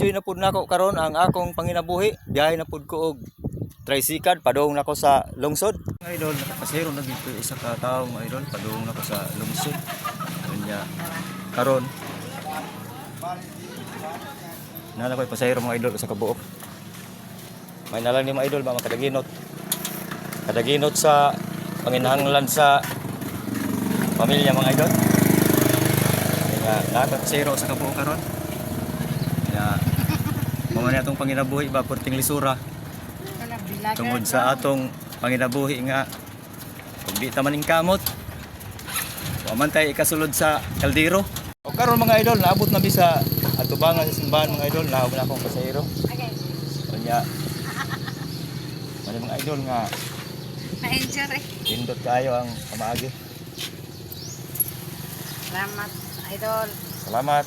enjoy na pud nako karon ang akong panginabuhi. Biyahe na pud ko og tricycle padung nako sa lungsod. Idol, nakapasero na dito isa ka tawo mga idol padung nako sa lungsod. Kanya karon Nala ko'y pasahero mga idol sa kabuok. May nalang ni mga idol ba makadaginot. Kadaginot sa panginahanglan sa pamilya mga idol. Kaya dapat pasahero sa kabuok karon. Kaya mga na itong panginabuhi ba purting lisura tungod sa atong panginabuhi nga kung di ta maning kamot Waman tayo ikasulod sa kaldero. O karon mga idol, naabot na bisa atubangan sa simbahan mga idol, naabot na akong pasahero. Kanya, mga idol nga, Na-enjoy eh. pindot kayo ang pamaagi. Salamat, idol. Salamat.